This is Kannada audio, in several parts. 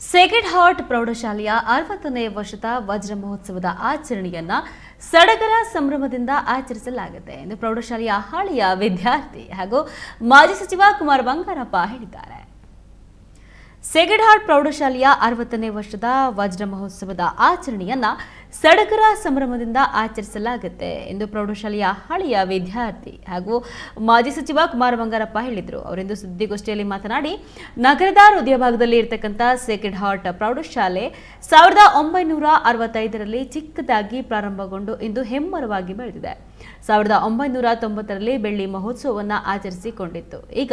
ಸೇಕ್ರೆಡ್ ಹಾರ್ಟ್ ಪ್ರೌಢಶಾಲೆಯ ಅರವತ್ತನೇ ವರ್ಷದ ವಜ್ರ ಮಹೋತ್ಸವದ ಆಚರಣೆಯನ್ನ ಸಡಗರ ಸಂಭ್ರಮದಿಂದ ಆಚರಿಸಲಾಗುತ್ತೆ ಎಂದು ಪ್ರೌಢಶಾಲೆಯ ಹಾಳೆಯ ವಿದ್ಯಾರ್ಥಿ ಹಾಗೂ ಮಾಜಿ ಸಚಿವ ಕುಮಾರ್ ಬಂಗಾರಪ್ಪ ಹೇಳಿದ್ದಾರೆ. ಸೇಕ್ರೆಡ್ ಹಾರ್ಟ್ ಪ್ರೌಢಶಾಲೆಯ ಅರವತ್ತನೇ ವರ್ಷದ ವಜ್ರ ಮಹೋತ್ಸವದ ಆಚರಣೆಯನ್ನ ಸಡಗರ ಸಂಭ್ರಮದಿಂದ ಆಚರಿಸಲಾಗುತ್ತೆ ಎಂದು ಪ್ರೌಢಶಾಲೆಯ ಹಳೆಯ ವಿದ್ಯಾರ್ಥಿ ಹಾಗೂ ಮಾಜಿ ಸಚಿವ ಕುಮಾರ ಬಂಗಾರಪ್ಪ ಹೇಳಿದರು. ಅವರಿಂದು ಸುದ್ದಿಗೋಷ್ಠಿಯಲ್ಲಿ ಮಾತನಾಡಿ, ನಗರದ ಹೃದಯ ಭಾಗದಲ್ಲಿ ಇರತಕ್ಕಂಥ ಸೇಕ್ರೆಡ್ ಹಾರ್ಟ್ ಪ್ರೌಢಶಾಲೆ ಸಾವಿರದ ಒಂಬೈನೂರ ಅರವತ್ತೈದರಲ್ಲಿ ಚಿಕ್ಕದಾಗಿ ಪ್ರಾರಂಭಗೊಂಡು ಇಂದು ಹೆಮ್ಮರವಾಗಿ ಬೆಳೆದಿದೆ. ಸಾವಿರದ ಒಂಬೈನೂರ ತೊಂಬತ್ತರಲ್ಲಿ ಬೆಳ್ಳಿ ಮಹೋತ್ಸವವನ್ನು ಆಚರಿಸಿಕೊಂಡಿತ್ತು. ಈಗ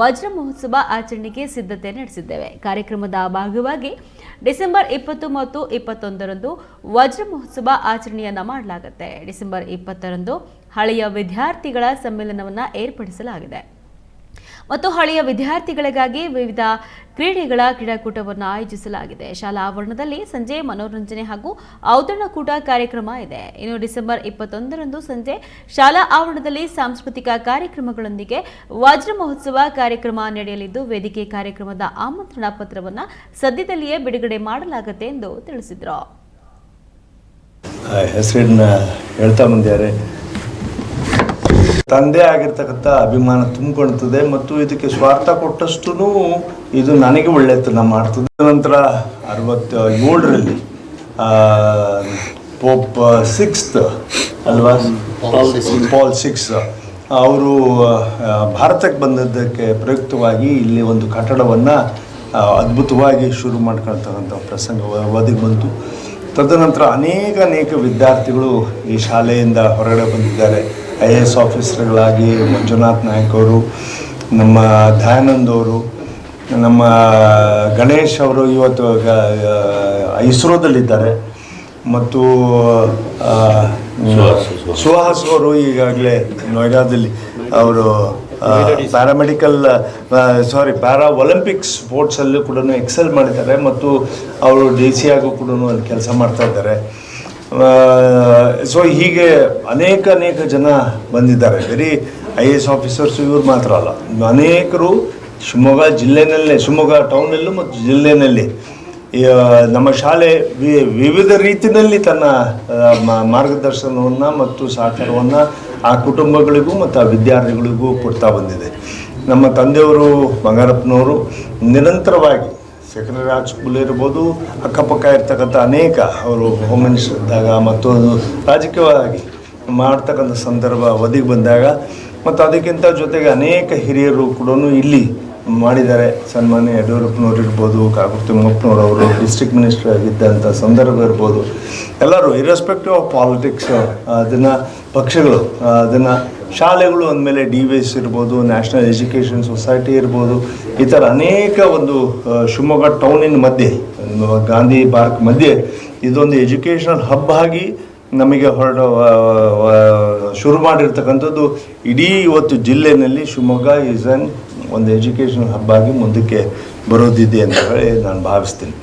ವಜ್ರ ಮಹೋತ್ಸವ ಆಚರಣೆಗೆ ಸಿದ್ಧತೆ ನಡೆಸಿದ್ದೇವೆ. ಕಾರ್ಯಕ್ರಮದ ಭಾಗವಾಗಿ ಡಿಸೆಂಬರ್ ಇಪ್ಪತ್ತು ಮತ್ತು ಇಪ್ಪತ್ತೊಂದರಂದು ವಜ್ರ ಮಹೋತ್ಸವ ಆಚರಣೆಯನ್ನ ಮಾಡಲಾಗುತ್ತೆ. ಡಿಸೆಂಬರ್ ಇಪ್ಪತ್ತರಂದು ಹಳೆಯ ವಿದ್ಯಾರ್ಥಿಗಳ ಸಮ್ಮೇಳನವನ್ನ ಏರ್ಪಡಿಸಲಾಗಿದೆ. ಮತ್ತು ಹಳೆಯ ವಿದ್ಯಾರ್ಥಿಗಳಿಗಾಗಿ ವಿವಿಧ ಕ್ರೀಡೆಗಳ ಕ್ರೀಡಾಕೂಟವನ್ನು ಆಯೋಜಿಸಲಾಗಿದೆ. ಶಾಲಾ ಆವರಣದಲ್ಲಿ ಸಂಜೆ ಮನೋರಂಜನೆ ಹಾಗೂ ಔತಣಕೂಟ ಕಾರ್ಯಕ್ರಮ ಇದೆ. ಇನ್ನು ಡಿಸೆಂಬರ್ ಇಪ್ಪತ್ತೊಂದರಂದು ಸಂಜೆ ಶಾಲಾ ಆವರಣದಲ್ಲಿ ಸಾಂಸ್ಕೃತಿಕ ಕಾರ್ಯಕ್ರಮಗಳೊಂದಿಗೆ ವಜ್ರ ಮಹೋತ್ಸವ ಕಾರ್ಯಕ್ರಮ ನಡೆಯಲಿದ್ದು, ವೇದಿಕೆ ಕಾರ್ಯಕ್ರಮದ ಆಮಂತ್ರಣ ಪತ್ರವನ್ನು ಸದ್ಯದಲ್ಲಿಯೇ ಬಿಡುಗಡೆ ಮಾಡಲಾಗುತ್ತೆ ಎಂದು ತಿಳಿಸಿದರು. ಹೆಸರನ್ನ ಹೇಳ್ತಾ ಬಂದಿದ್ದಾರೆ. ತಂದೆ ಆಗಿರ್ತಕ್ಕಂಥ ಅಭಿಮಾನ ತುಂಬಿಕೊಳ್ತದೆ ಮತ್ತು ಇದಕ್ಕೆ ಸ್ವಾರ್ಥ ಕೊಟ್ಟಷ್ಟು ಇದು ನನಗೆ ಒಳ್ಳೆತನ ಮಾಡ್ತದೆ. ನಂತರ ಅರವತ್ತ ಏಳರಲ್ಲಿ ಪೋಪ್ ಸಿಕ್ಸ್ತ್ ಅಲ್ವಾ? ಪಾಲ್ ಸಿಕ್ಸ್ ಅವರು ಭಾರತಕ್ಕೆ ಬಂದದ್ದಕ್ಕೆ ಪ್ರಯುಕ್ತವಾಗಿ ಇಲ್ಲಿ ಒಂದು ಕಟ್ಟಡವನ್ನು ಅದ್ಭುತವಾಗಿ ಶುರು ಮಾಡ್ಕೊಳ್ತಕ್ಕಂಥ ಪ್ರಸಂಗ ಒದಗಿ ಬಂತು. ತದನಂತರ ಅನೇಕ ಅನೇಕ ವಿದ್ಯಾರ್ಥಿಗಳು ಈ ಶಾಲೆಯಿಂದ ಹೊರಗಡೆ ಬಂದಿದ್ದಾರೆ. ಐ ಎ ಎಸ್ ಆಫೀಸರ್ಗಳಾಗಿ ಮಂಜುನಾಥ್ ನಾಯಕ್ ಅವರು ನಮ್ಮ ದಯಾನಂದ್ ಅವರು ನಮ್ಮ ಗಣೇಶ್ ಅವರು ಇವತ್ತು ಗ- ಇಸ್ರೋದಲ್ಲಿದ್ದಾರೆ. ಮತ್ತು ಸುಹಾಸ್ ಅವರು ಈಗಾಗಲೇ ನೋಯ್ಡಾದಲ್ಲಿ ಅವರು ಪ್ಯಾರಾಮೆಡಿಕಲ್ ಸಾರಿ ಪ್ಯಾರಾ ಒಲಿಂಪಿಕ್ಸ್ ಸ್ಪೋರ್ಟ್ಸಲ್ಲೂ ಕೂಡ ಎಕ್ಸೆಲ್ ಮಾಡಿದ್ದಾರೆ ಮತ್ತು ಅವರು ಡಿ ಸಿ ಆಗು ಕೂಡ ಅಲ್ಲಿ ಕೆಲಸ ಮಾಡ್ತಾ ಇದ್ದಾರೆ. ಸೊ ಹೀಗೆ ಅನೇಕ ಅನೇಕ ಜನ ಬಂದಿದ್ದಾರೆ. Very I A S officers ಇವರು ಮಾತ್ರ ಅಲ್ಲ. ಅನೇಕರು ಶಿವಮೊಗ್ಗ ಜಿಲ್ಲೆನಲ್ಲೇ ಶಿವಮೊಗ್ಗ ಟೌನಲ್ಲೂ ಮತ್ತು ಜಿಲ್ಲೆನಲ್ಲಿ. ನಮ್ಮ ಶಾಲೆ ವಿವಿಧ ರೀತಿಯಲ್ಲಿ ತನ್ನ ಮಾರ್ಗದರ್ಶನವನ್ನು ಮತ್ತು ಸಹಕಾರವನ್ನು ಆ ಕುಟುಂಬಗಳಿಗೂ ಮತ್ತು ಆ ವಿದ್ಯಾರ್ಥಿಗಳಿಗೂ ಕೊಡ್ತಾ ಬಂದಿದೆ. ನಮ್ಮ ತಂದೆಯವರು ಬಂಗಾರಪ್ಪನವರು ನಿರಂತರವಾಗಿ ಸೆಕೆಂಡರಿ ರಾಜ್ ಸ್ಕೂಲ್ ಇರ್ಬೋದು, ಅಕ್ಕಪಕ್ಕ ಇರ್ತಕ್ಕಂಥ ಅನೇಕ ಅವರು ಹೋಮ್ ಮಿನಿಸ್ಟರ್ ಇದ್ದಾಗ ಮತ್ತು ರಾಜಕೀಯವಾಗಿ ಮಾಡ್ತಕ್ಕಂಥ ಸಂದರ್ಭ ಒದಗಿ ಬಂದಾಗ ಮತ್ತು ಅದಕ್ಕಿಂತ ಜೊತೆಗೆ ಅನೇಕ ಹಿರಿಯರು ಕೂಡ ಇಲ್ಲಿ ಮಾಡಿದ್ದಾರೆ. ಸನ್ಮಾನ್ಯ ಯಡಿಯೂರಪ್ಪನವ್ರು ಇರ್ಬೋದು ಕಾಕೂರು ತಿಮ್ಮಪ್ಪನವ್ರು ಅವರು ಡಿಸ್ಟ್ರಿಕ್ಟ್ ಮಿನಿಸ್ಟರ್ ಆಗಿದ್ದಂಥ ಸಂದರ್ಭ ಇರ್ಬೋದು. ಎಲ್ಲರೂ ಇರೆಸ್ಪೆಕ್ಟಿವ್ ಆಫ್ ಪಾಲಿಟಿಕ್ಸ್ ಅದನ್ನು ಪಕ್ಷಗಳು ಅದನ್ನು ಶಾಲೆಗಳು ಅಂದಮೇಲೆ ಡಿ ವಿ ಎಸ್ ಇರ್ಬೋದು ನ್ಯಾಷನಲ್ ಎಜುಕೇಷನ್ ಸೊಸೈಟಿ ಇರ್ಬೋದು, ಈ ಥರ ಅನೇಕ ಒಂದು ಶಿವಮೊಗ್ಗ ಟೌನಿನ ಮಧ್ಯೆ ಗಾಂಧಿ ಪಾರ್ಕ್ ಮಧ್ಯೆ ಇದೊಂದು ಎಜುಕೇಷನಲ್ ಹಬ್ ಆಗಿ ನಮಗೆ ಹೊರಡ ಶುರು ಮಾಡಿರ್ತಕ್ಕಂಥದ್ದು ಇಡೀ ಇವತ್ತು ಜಿಲ್ಲೆಯಲ್ಲಿ ಶಿವಮೊಗ್ಗ ಈಸ್ ಅನ್ ಒಂದು ಎಜುಕೇಷನ್ ಹಬ್ ಆಗಿ ಮುಂದಕ್ಕೆ ಬರೋದಿದೆ ಅಂತ ಹೇಳಿ ನಾನು ಭಾವಿಸ್ತೀನಿ.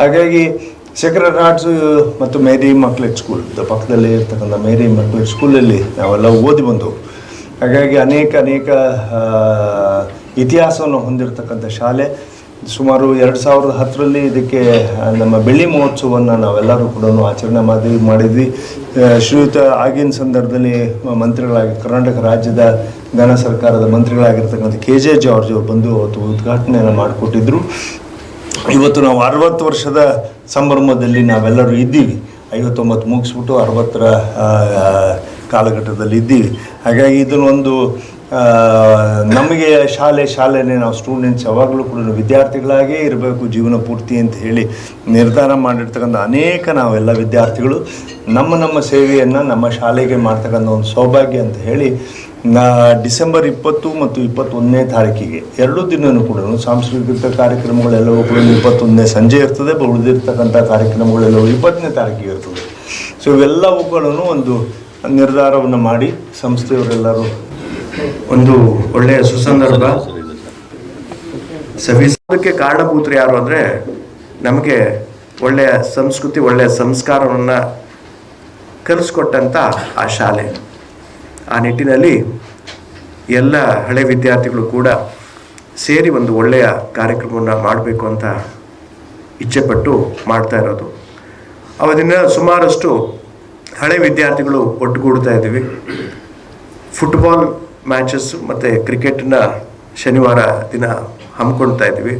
ಹಾಗಾಗಿ ಸೆಕ್ರೆಟ್ ಆರ್ಟ್ಸು ಮತ್ತು ಮೇರಿ ಮಕ್ಳೆಟ್ ಸ್ಕೂಲ್ ಪಕ್ಕದಲ್ಲಿ ಇರ್ತಕ್ಕಂಥ ಮೇರಿ ಮಕ್ಳಿಗೆ ಸ್ಕೂಲಲ್ಲಿ ನಾವೆಲ್ಲ ಓದಿ ಬಂದವು. ಹಾಗಾಗಿ ಅನೇಕ ಅನೇಕ ಇತಿಹಾಸವನ್ನು ಹೊಂದಿರತಕ್ಕಂಥ ಶಾಲೆ, ಸುಮಾರು ಎರಡು ಸಾವಿರದ ಹತ್ತರಲ್ಲಿ ಇದಕ್ಕೆ ನಮ್ಮ ಬೆಳ್ಳಿ ಮಹೋತ್ಸವವನ್ನು ನಾವೆಲ್ಲರೂ ಕೂಡ ಆಚರಣೆ ಮಾಡಿ, ಮಾಡಿದ್ವಿ. ಶ್ರೀಯುತ ಆಗಿನ ಸಂದರ್ಭದಲ್ಲಿ ಮಂತ್ರಿಗಳಾಗಿ ಕರ್ನಾಟಕ ರಾಜ್ಯದ ಘನ ಸರ್ಕಾರದ ಮಂತ್ರಿಗಳಾಗಿರ್ತಕ್ಕಂಥ ಕೆ ಜೆ ಜಾರ್ಜ್ ಅವರು ಬಂದು ಅವತ್ತು ಉದ್ಘಾಟನೆಯನ್ನು ಮಾಡಿಕೊಟ್ಟಿದ್ರು. ಇವತ್ತು ನಾವು ಅರವತ್ತು ವರ್ಷದ ಸಂಭ್ರಮದಲ್ಲಿ ನಾವೆಲ್ಲರೂ ಇದ್ದೀವಿ. ಐವತ್ತೊಂಬತ್ತು ಮುಗಿಸ್ಬಿಟ್ಟು ಅರವತ್ತರ ಕಾಲಘಟ್ಟದಲ್ಲಿ ಇದ್ದೀವಿ. ಹಾಗಾಗಿ ಇದನ್ನೊಂದು ಒಂದು ನಮಗೆ ಶಾಲೆ ಶಾಲೆನೇ ನಾವು ಸ್ಟೂಡೆಂಟ್ಸ್ ಯಾವಾಗಲೂ ಕೂಡ ವಿದ್ಯಾರ್ಥಿಗಳಾಗೇ ಇರಬೇಕು, ಜೀವನ ಪೂರ್ತಿ ಅಂತ ಹೇಳಿ ನಿರ್ಧಾರ ಮಾಡಿರ್ತಕ್ಕಂಥ ಅನೇಕ ನಾವೆಲ್ಲ ವಿದ್ಯಾರ್ಥಿಗಳು ನಮ್ಮ ನಮ್ಮ ಸೇವೆಯನ್ನು ನಮ್ಮ ಶಾಲೆಗೆ ಮಾಡ್ತಕ್ಕಂಥ ಒಂದು ಸೌಭಾಗ್ಯ ಅಂತ ಹೇಳಿ ನಾ ಡಿಸೆಂಬರ್ ಇಪ್ಪತ್ತು ಮತ್ತು ಇಪ್ಪತ್ತೊಂದನೇ ತಾರೀಕಿಗೆ ಎರಡು ದಿನವೂ ಕೂಡ ಸಾಂಸ್ಕೃತಿಕ ಕಾರ್ಯಕ್ರಮಗಳೆಲ್ಲವೂ ಕೂಡ ಇಪ್ಪತ್ತೊಂದನೇ ಸಂಜೆ ಇರ್ತದೆ. ಉಳಿದಿರ್ತಕ್ಕಂಥ ಕಾರ್ಯಕ್ರಮಗಳೆಲ್ಲವೂ ಇಪ್ಪತ್ತನೇ ತಾರೀಕಿಗೆ ಇರ್ತದೆ. ಸೊ ಇವೆಲ್ಲವುಗಳನ್ನು ಒಂದು ನಿರ್ಧಾರವನ್ನು ಮಾಡಿ ಸಂಸ್ಥೆಯವರೆಲ್ಲರೂ ಒಂದು ಒಳ್ಳೆಯ ಸುಸಂದರ್ಭ ಸವಿಸೋದಕ್ಕೆ ಕಾರಣಭೂತರು ಯಾರು ಅಂದರೆ ನಮಗೆ ಒಳ್ಳೆಯ ಸಂಸ್ಕೃತಿ, ಒಳ್ಳೆಯ ಸಂಸ್ಕಾರವನ್ನು ಕಲಿಸ್ಕೊಟ್ಟಂಥ ಆ ಶಾಲೆ. ಆ ನಿಟ್ಟಿನಲ್ಲಿ ಎಲ್ಲ ಹಳೆ ವಿದ್ಯಾರ್ಥಿಗಳು ಕೂಡ ಸೇರಿ ಒಂದು ಒಳ್ಳೆಯ ಕಾರ್ಯಕ್ರಮವನ್ನು ಮಾಡಬೇಕು ಅಂತ ಇಚ್ಛೆಪಟ್ಟು ಮಾಡ್ತಾ ಇರೋದು. ಅವತ್ತಿನ ಸುಮಾರಷ್ಟು ಹಳೆ ವಿದ್ಯಾರ್ಥಿಗಳು ಒಟ್ಟುಗೂಡ್ತಾ ಇದ್ದೀವಿ. ಫುಟ್ಬಾಲ್ ಮ್ಯಾಚಸ್ ಮತ್ತು ಕ್ರಿಕೆಟ್ನ ಶನಿವಾರ ದಿನ ಹಮ್ಮಿಕೊಳ್ತಾ ಇದ್ದೀವಿ.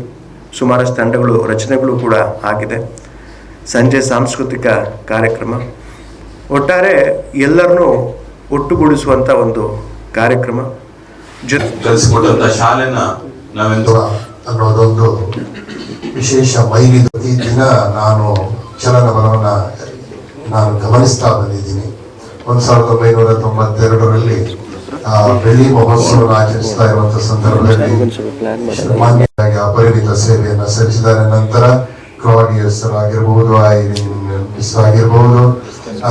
ಸುಮಾರಷ್ಟು ತಂಡಗಳು, ರಚನೆಗಳು ಕೂಡ ಆಗಿದೆ. ಸಂಜೆ ಸಾಂಸ್ಕೃತಿಕ ಕಾರ್ಯಕ್ರಮ. ಒಟ್ಟಾರೆ ಎಲ್ಲರನ್ನೂ ಒಟ್ಟುಗೂಡಿಸುವಂಥ ಒಂದು ಕಾರ್ಯಕ್ರಮ. ಜೊತೆ ಕಲಿಸಿಕೊಟ್ಟಂತ ಶಾಲೆನ ನಾವೆಂದು ಅನ್ನೋದೊಂದು ವಿಶೇಷ ಮೈಲಿದು ಈ ದಿನ ನಾನು ಚಲನವಲವನ್ನು ನಾನು ಗಮನಿಸ್ತಾ ಬಂದಿದ್ದೀನಿ. ಒಂದ್ ಸಾವಿರದ ಒಂಬೈನೂರ ತೊಂಬತ್ತೆರಡರಲ್ಲಿ ಆ ಬೆಳ್ಳಿ ಮಹೋತ್ಸವ ಆಚರಿಸ್ತಾ ಇರುವಂತ ಸಂದರ್ಭದಲ್ಲಿ ಮಾನ್ಯವಾಗಿ ಅಪರಿಮಿತ ಸೇವೆಯನ್ನು ಸಲ್ಲಿಸಿದ್ದಾರೆ. ನಂತರ ಕ್ರಾಡಿಯಸ್ ಆಗಿರಬಹುದು ಐರಿನ್ ಮಿಸ್ ಆಗಿರಬಹುದು ಆ,